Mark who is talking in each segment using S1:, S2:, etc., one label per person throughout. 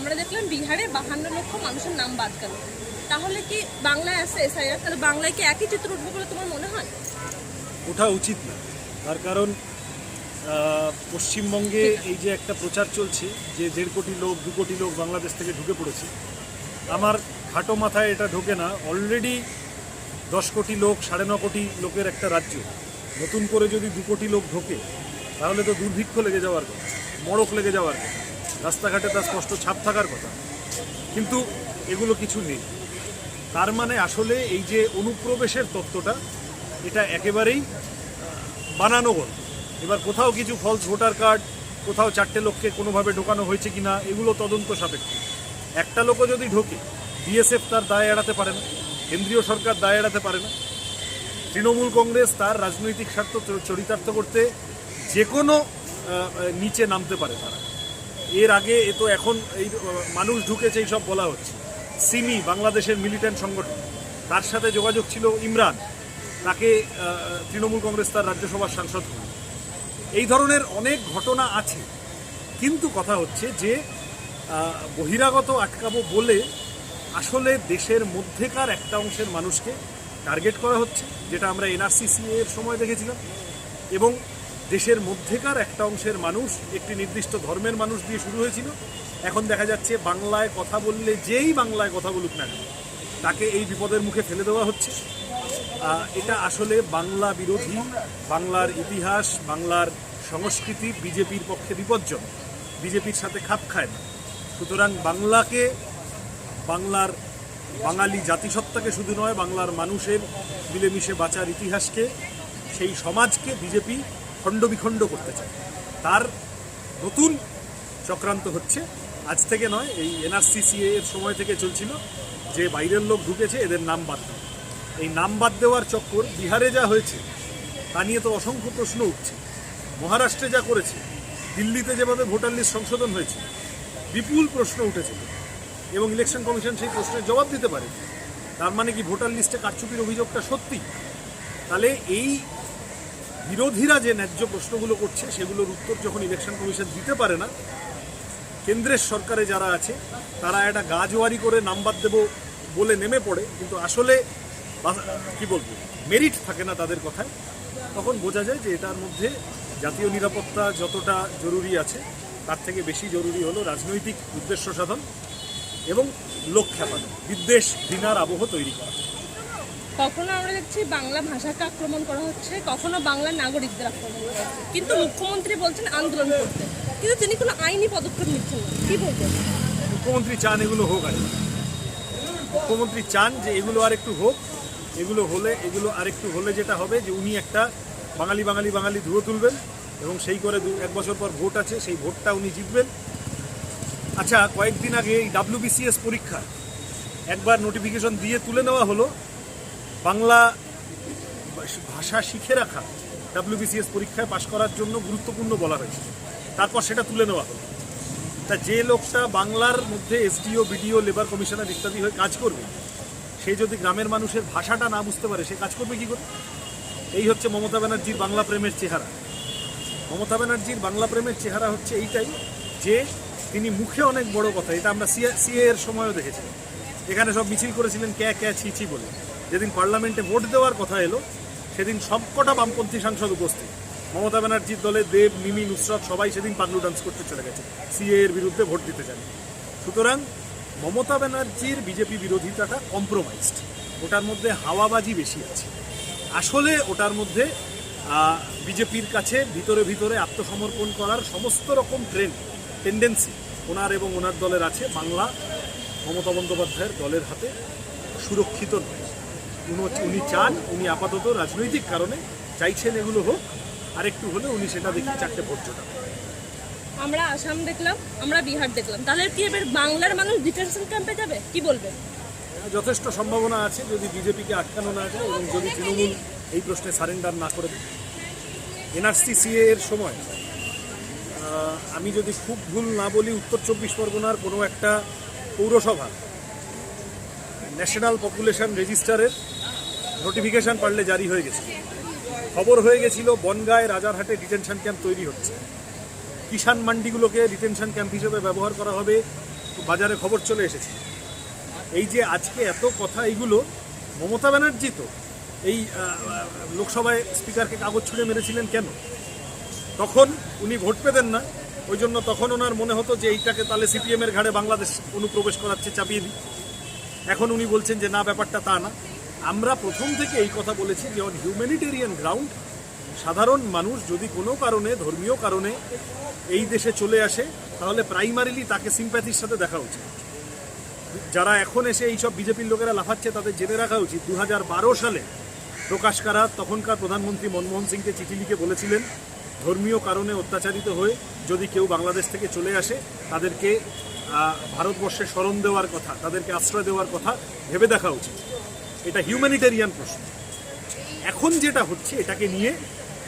S1: আমরা দেখলাম বিহারে বাহান্ন লক্ষ মানুষের নাম বাদ গেল। তাহলে কি বাংলায় আছে এসআইআর তাহলে বাংলায় কি একই চিত্র উঠবে বলে তোমার মনে হয়?
S2: ওঠা উচিত না। তার কারণ পশ্চিমবঙ্গে এই যে একটা প্রচার চলছে যে দেড় কোটি লোক দু কোটি লোক বাংলাদেশ থেকে ঢুকে পড়েছে আমার খাটো মাথায় এটা ঢোকে না। অলরেডি দশ কোটি লোক সাড়ে ন কোটি লোকের একটা রাজ্য। নতুন করে যদি দু কোটি লোক ঢোকে তাহলে তো দুর্ভিক্ষ লেগে যাওয়ার কথা মড়ক লেগে যাওয়ার কথা। রাস্তাঘাটে তার স্পষ্ট ছাপ থাকার কথা। কিন্তু এগুলো কিছু নেই। তার মানে আসলে এই যে অনুপ্রবেশের তত্ত্বটা, এটা একেবারেই বানানো গল্প। এবার কোথাও কিছু ফলস ভোটার কার্ড কোথাও চারটে লোককে কোনোভাবে ঢোকানো হয়েছে কি না এগুলো তদন্ত সাপেক্ষ। একটা লোকও যদি ঢোকে বিএসএফ তার দায় এড়াতে পারে না, কেন্দ্রীয় সরকার দায় এড়াতে পারে না। তৃণমূল কংগ্রেস তার রাজনৈতিক স্বার্থ চরিতার্থ করতে যে কোনো নিচে নামতে পারে তারা। এর আগে এ তো এখন এই মানুষ ঢুকেছে, এই সব বলা হচ্ছে। সিমি, বাংলাদেশের মিলিটেন্ট সংগঠন। তার সাথে যোগাযোগ ছিল ইমরান। তাকে তৃণমূল কংগ্রেস তার রাজ্যসভার সাংসদ। এই ধরনের অনেক ঘটনা আছে। কিন্তু কথা হচ্ছে যে বহিরাগত আটকাবো বলে আসলে দেশের মধ্যেকার একটা অংশের মানুষকে টার্গেট করা হচ্ছে, যেটা আমরা এনআরসিসি এর সময় দেখেছিলাম। এবং দেশের মধ্যেকার একটা অংশের মানুষ, একটি নির্দিষ্ট ধর্মের মানুষ দিয়ে শুরু হয়েছিল। এখন দেখা যাচ্ছে বাংলায় কথা বললে যেই বাংলায় কথা বলুক না তাকে এই বিপদের মুখে ফেলে দেওয়া হচ্ছে। এটা আসলে বাংলা বিরোধী, বাংলার ইতিহাস, বাংলার সংস্কৃতি বিজেপির পক্ষে বিপজ্জনক। বিজেপির সাথে খাপ খায় না। সুতরাং বাংলাকে, বাংলার বাঙালি জাতিসত্তাকে শুধু নয়, বাংলার মানুষের মিলেমিশে বাঁচার ইতিহাসকে, সেই সমাজকে বিজেপি খণ্ডবিখণ্ড করতে চায়। তার নতুন চক্রান্ত হচ্ছে। আজ থেকে নয়, এই এনআরসিসিএ এর সময় থেকে চলছিল যে বাইরের লোক ঢুকেছে, এদের নাম বাদ দেওয়া এই নাম বাদ দেওয়ার চক্কর বিহারে যা হয়েছে, তা নিয়ে তো অসংখ্য প্রশ্ন উঠছে। মহারাষ্ট্রে যা করেছে, দিল্লিতে যেভাবে ভোটার লিস্ট সংশোধন হয়েছে, বিপুল প্রশ্ন উঠেছে। এবং ইলেকশন কমিশন সেই প্রশ্নের জবাব দিতে পারে। তার মানে কি ভোটার লিস্টে কারচুপির অভিযোগটা সত্যি? তাহলে এই বিরোধীরা যে ন্যায্য প্রশ্নগুলো করছে, সেগুলোর উত্তর যখন ইলেকশন কমিশন দিতে পারে না, কেন্দ্রের সরকারে যারা আছে, তারা একটা গাজওয়ারি করে নাম্বার দেব বলে নেমে পড়ে, কিন্তু আসলে কি বলব মেরিট থাকে না তাদের কথায়। তখন বোঝা যায় যে এটার মধ্যে জাতীয় নিরাপত্তা যতটা জরুরি আছে, তার থেকে বেশি জরুরি হলো রাজনৈতিক উদ্দেশ্য সাধন এবং লোক খেপানো, বিদ্বেষ ঘৃণার আবহ তৈরি করা।
S1: কখনো আমরা দেখছি বাংলা ভাষাকে আক্রমণ করা হচ্ছে, কখনো বাংলা নাগরিকদের আক্রমণ করা হচ্ছে। কিন্তু মুখ্যমন্ত্রী বলছেন আন্দোলন করতে। কিন্তু তিনি কোনো আইনি পদক্ষেপ নিচ্ছেন না। কি বলবেন?
S2: মুখ্যমন্ত্রী চান এগুলো হোক আর। মুখ্যমন্ত্রী চান যে এগুলো আর একটু হোক, এগুলো হলে, এগুলো আর একটু হলে যেটা হবে যে উনি একটা বাঙালি বাঙালি বাঙালি ধুয়ে তুলবেন এবং সেই করে দু, এক বছর পর ভোট আছে, সেই ভোটটা উনি জিতবেন। আচ্ছা কয়েকদিন আগে এই ডাব্লিউবিসিএস পরীক্ষা একবার নোটিফিকেশন দিয়ে তুলে নেওয়া হলো। বাংলা ভাষা শিখে রাখা ডাব্লিউবিসিএস পরীক্ষায় পাশ করার জন্য গুরুত্বপূর্ণ বলা হয়েছে। তারপর সেটা তুলে নেওয়া হলো। তা যে লোকটা বাংলার মধ্যে এসডিও বিডিও লেবার কমিশনার ইত্যাদি হয়ে কাজ করবে, সে যদি গ্রামের মানুষের ভাষাটা না বুঝতে পারে, সে কাজ করবে কি করে? এই হচ্ছে মমতা ব্যানার্জির বাংলা প্রেমের চেহারা। মমতা ব্যানার্জির বাংলা প্রেমের চেহারা হচ্ছে এইটাই যে তিনি মুখে অনেক বড় কথা, এটা আমরা সিএ এর সময়ও দেখেছি এখানে সব মিছিল করেছিলেন, ক্যা ক্যা ছি ছি বলে। যেদিন পার্লামেন্টে ভোট দেওয়ার কথা এলো, সেদিন সবকটা বামপন্থী সাংসদ উপস্থিত। মমতা ব্যানার্জির দলে দেব, মিমি, নুসরত সবাই সেদিন পাগলু ডান্স করতে চলে গেছে। সিএ এর বিরুদ্ধে ভোট দিতে চান সুতরাং মমতা ব্যানার্জির বিজেপি বিরোধিতাটা কম্প্রোমাইজড ওটার মধ্যে হাওয়াবাজি বেশি আছে। আসলে ওটার মধ্যে বিজেপির কাছে ভিতরে ভিতরে আত্মসমর্পণ করার সমস্ত রকম ট্রেন্ড টেন্ডেন্সি ওনার এবং ওনার দলের আছে। বাংলা মমতা বন্দ্যোপাধ্যায়ের দলের হাতে সুরক্ষিত নয়। উনি- চান উনি আপাতত রাজনৈতিক কারণে চাইছেন এগুলো হোক আরেকটু হলে উনি সেটা দেখি চারটে ভোট জোটাবেন
S1: আমরা আসাম দেখলাম আমরা বিহার দেখলাম। তাহলে কি এবার বাংলার মানুষ ডিটেনশন ক্যাম্পে যাবে? কি বলবেন
S2: যথেষ্ট সম্ভাবনা আছে যদি বিজেপিকে আটকানো না যায় এবং যদি তৃণমূল এই প্রশ্নে সারেন্ডার না করে এনআরসি সিএ এর সময় আমি যদি খুব ভুল না বলি উত্তর চব্বিশ পরগনার কোনো একটা পৌরসভা ন্যাশনাল পপুলেশন রেজিস্টারের নোটিফিকেশন পারলে জারি হয়ে গেছে। খবর হয়ে গেছিল, বনগায় রাজারহাটে ডিটেনশন ক্যাম্প তৈরি হচ্ছে। কিষাণ মান্ডিগুলোকে ডিটেনশন ক্যাম্প হিসেবে ব্যবহার করা হবে, বাজারে খবর চলে এসেছে। এই যে আজকে এত কথা, এইগুলো মমতা ব্যানার্জি তো এই লোকসভায় স্পিকারকে কাগজ ছুঁড়ে মেরেছিলেন কেন? তখন উনি ভোট পেতেন না, ওই জন্য তখন ওনার মনে হতো যে এইটাকে তাহলে সিপিএম এর ঘাড়ে বাংলাদেশ অনুপ্রবেশ করাচ্ছে, চাপিয়ে দিই। এখন উনি বলছেন যে না, ব্যাপারটা তা না। আমরা প্রথম থেকে এই কথা বলেছি যে অন হিউম্যানিটেরিয়ান গ্রাউন্ড সাধারণ মানুষ যদি কোনো কারণে, ধর্মীয় কারণে এই দেশে চলে আসে, তাহলে প্রাইমারিলি তাকে সিম্প্যাথির সাথে দেখা উচিত। যারা এখন এসে এইসব বিজেপির লোকেরা লাফাচ্ছে, তাদের জেনে রাখা উচিত। দু হাজার বারো সালে প্রকাশ কারা তখনকার প্রধানমন্ত্রী মনমোহন সিংকে চিঠি লিখে বলেছিলেন, ধর্মীয় কারণে অত্যাচারিত হয়ে যদি কেউ বাংলাদেশ থেকে চলে আসে, তাদেরকে ভারতবর্ষে স্মরণ দেওয়ার কথা, তাদেরকে আশ্রয় দেওয়ার কথা ভেবে দেখা উচিত। এটা হিউম্যানিটেরিয়ান প্রশ্ন। এখন যেটা হচ্ছে, এটাকে নিয়ে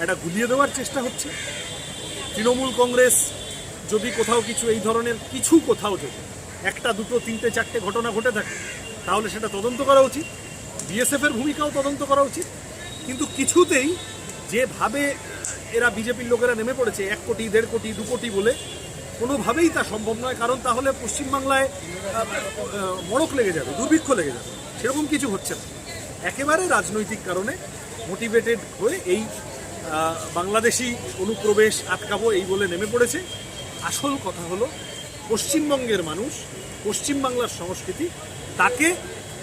S2: এটা গুলিয়ে দেওয়ার চেষ্টা হচ্ছে। তৃণমূল কংগ্রেস যদি কোথাও কিছু এই ধরনের, কিছু কোথাও যদি একটা, দুটো, তিনটে, চারটে ঘটনা ঘটে থাকে, তাহলে সেটা তদন্ত করা উচিত। বিএসএফ এর ভূমিকাও তদন্ত করা উচিত। কিন্তু কিছুতেই যেভাবে এরা বিজেপির লোকেরা নেমে পড়েছে, এক কোটি, দেড় কোটি, দু কোটি বলে, কোনোভাবেই তা সম্ভব নয়, কারণ তাহলে পশ্চিমবাংলায় মড়ক লেগে যাবে, দুর্ভিক্ষ লেগে যাবে। সেরকম কিছু হচ্ছে না। একেবারে রাজনৈতিক কারণে মোটিভেটেড হয়ে এই বাংলাদেশি অনুপ্রবেশ আটকাবো এই বলে নেমে পড়েছে। আসল কথা হলো, পশ্চিমবঙ্গের মানুষ পশ্চিমবাংলার সংস্কৃতি, তাকে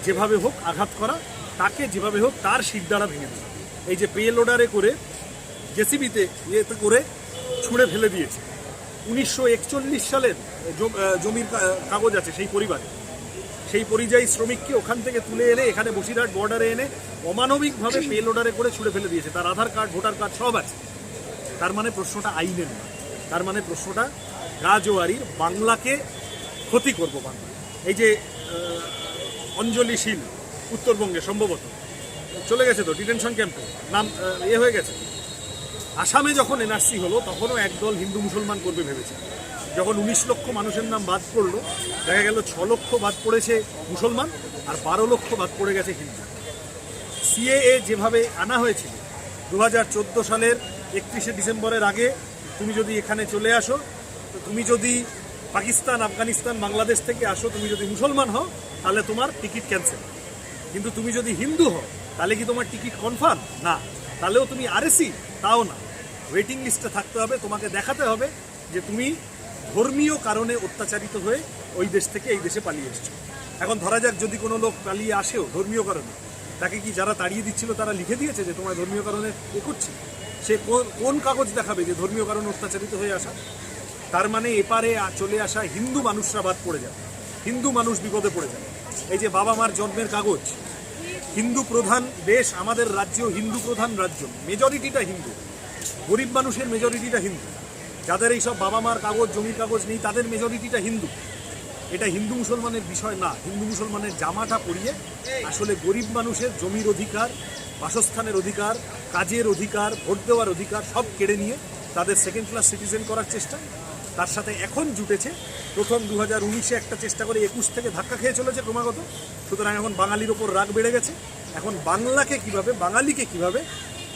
S2: যেভাবে হোক আঘাত করা, তাকে যেভাবে হোক তার শিরদাঁড়া ভেঙে দেওয়া। এই যে পে লোডারে করে জেসিবিতে ইয়েতে করে ছুঁড়ে ফেলে দিয়েছে। উনিশশো একচল্লিশ সালের জমির কাগজ আছে সেই পরিবারে। সেই পরিযায়ী শ্রমিককে ওখান থেকে তুলে এনে এখানে বসিরহাট বর্ডারে এনে অমানবিকভাবে পে লোডারে করে ছুড়ে ফেলে দিয়েছে। তার আধার কার্ড ভোটার কার্ড সব আছে। তার মানে প্রশ্নটা আইনের না। তার মানে প্রশ্নটা রাজওয়ারির বাংলাকে ক্ষতি করব বাংলা। এই যে অঞ্জলি শীল উত্তরবঙ্গে সম্ভবত। চলে গেছে তো ডিটেনশন ক্যাম্পে। নাম এ হয়ে গেছে। আসামে যখন এনআরসি হলো তখনও একদল হিন্দু মুসলমান করবে ভেবেছে। যখন উনিশ লক্ষ মানুষের নাম বাদ পড়ল, দেখা গেল ছ লক্ষ বাদ পড়েছে মুসলমান আর বারো লক্ষ বাদ পড়ে গেছে হিন্দু। সিএএ যেভাবে আনা হয়েছিল দু হাজার চোদ্দ সালের একত্রিশে ডিসেম্বরের আগে তুমি যদি এখানে চলে আসো, তো তুমি যদি পাকিস্তান, আফগানিস্তান, বাংলাদেশ থেকে আসো, তুমি যদি মুসলমান হও, তাহলে তোমার টিকিট ক্যান্সেল। কিন্তু তুমি যদি হিন্দু হও, তাহলে কি তোমার টিকিট কনফার্ম? না। তাহলেও তুমি আরএসি? তাও না। ওয়েটিং লিস্টে থাকতে হবে, তোমাকে দেখাতে হবে যে তুমি ধর্মীয় কারণে অত্যাচারিত হয়ে ওই দেশ থেকে এই দেশে পালিয়ে এসছো। এখন ধরা যাক যদি কোনো লোক পালিয়ে আসেও ধর্মীয় কারণে, তাকে কি যারা তাড়িয়ে দিচ্ছিল তারা লিখে দিয়েছে যে তোমার ধর্মীয় কারণে এ করছি? সে কোন- কাগজ দেখাবে যে ধর্মীয় কারণে অত্যাচারিত হয়ে আসা? তার মানে এপারে চলে আসা হিন্দু মানুষরা বাদ পড়ে যাবে। হিন্দু মানুষ বিপদে পড়ে যাবে। এই যে বাবা মার জন্মের কাগজ, হিন্দু প্রধান দেশ আমাদের রাজ্য হিন্দু প্রধান রাজ্য মেজরিটিটা হিন্দু। গরিব মানুষের মেজরিটিটা হিন্দু। যাদের এইসব বাবা মার কাগজ, জমির কাগজ নেই, তাদের মেজরিটিটা হিন্দু। এটা হিন্দু মুসলমানের বিষয় না। হিন্দু মুসলমানের জামাটা পরিয়ে আসলে গরিব মানুষের জমির অধিকার, বাসস্থানের অধিকার, কাজের অধিকার, ভোট দেওয়ার অধিকার সব কেড়ে নিয়ে তাদের সেকেন্ড ক্লাস সিটিজেন করার চেষ্টা। তার সাথে এখন জুটেছে। প্রথম দু হাজার উনিশে একটা চেষ্টা করে একুশ থেকে ধাক্কা খেয়ে চলেছে ক্রমাগত। সুতরাং এখন বাঙালির ওপর রাগ বেড়ে গেছে। এখন বাংলাকে কীভাবে, বাঙালিকে কীভাবে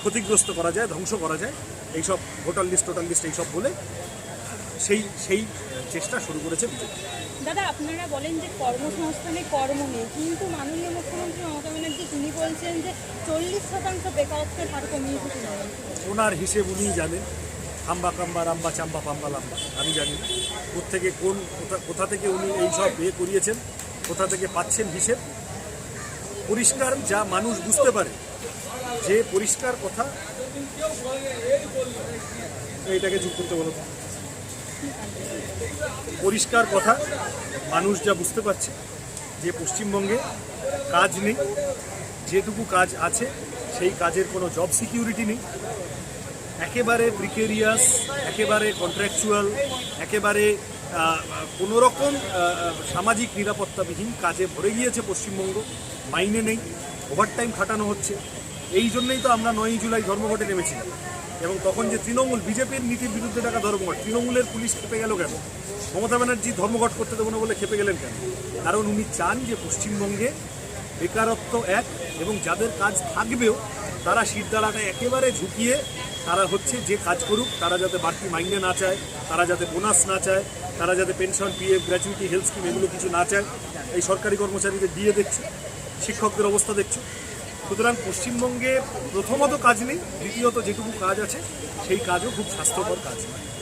S2: ক্ষতিগ্রস্ত করা যায় ধ্বংস করা যায় এইসব ভোটার লিস্ট টোটাল লিস্ট এইসব বলে সেই সেই চেষ্টা শুরু করেছে বিজেপি।
S3: দাদা আপনারা বলেন যে কর্মসংস্থানে কর্ম নেই কিন্তু মাননীয় মুখ্যমন্ত্রী মমতা ব্যানার্জি তিনি বলছেন যে চল্লিশ শতাংশ বেকারত্বের হার কমিয়ে
S2: ওনার হিসেব উনিই জানেন হাম্বা কাম্বা রাম্বা চাম্বা পাম্বা লাম্বা আমি জানি না। কোথেকে কোন কোথা কোথা থেকে উনি এই সব বিয়ে করিয়েছেন কোথা থেকে পাচ্ছেন হিসেব পরিষ্কার যা মানুষ বুঝতে পারে। যে পরিষ্কার কথা এইটাকে চুপ করতে বলো। পরিষ্কার কথা মানুষ যা বুঝতে পারছে যে পশ্চিমবঙ্গে কাজ নেই যেটুকু কাজ আছে সেই কাজের কোনো জব সিকিউরিটি নেই। একেবারে প্রিকেরিয়াস একেবারে কন্ট্রাকচুয়াল একেবারে আহ, কোনো রকম আহ, সামাজিক নিরাপত্তাবিহীন কাজে ভরে গিয়েছে পশ্চিমবঙ্গ। মাইনে নেই ওভারটাইম খাটানো হচ্ছে। এই জন্যই তো আমরা নয়ই জুলাই ধর্মঘটে নেমেছিলাম। এবং তখন যে তৃণমূল, বিজেপির নীতির বিরুদ্ধে ডাকা ধর্মঘট, তৃণমূলের পুলিশ খেপে গেল কেন? মমতা ব্যানার্জি ধর্মঘট করতে দেবো না বলে খেপে গেলেন কেন? কারণ উনি চান যে পশ্চিমবঙ্গে বেকারত্ব এক এবং যাদের কাজ থাকবেও তারা শিরদাঁড়াটা একেবারে ঝুঁকিয়ে তারা হচ্ছে যে কাজ করুক, তারা যাতে বাড়তি মাইনে না চায়, তারা যাতে বোনাস না চায়, তারা যাতে pension, PF, gratuity, health scheme এগুলো কিছু না চায়, এই সরকারি কর্মচারীদের দিয়ে দেখছে, শিক্ষকদের অবস্থা দেখছে। সুতরাং পশ্চিমবঙ্গে প্রথমত কাজ নেই, দ্বিতীয়ত যেটুকু কাজ আছে, সেই কাজও খুব স্বাস্থ্যকর কাজ নয়।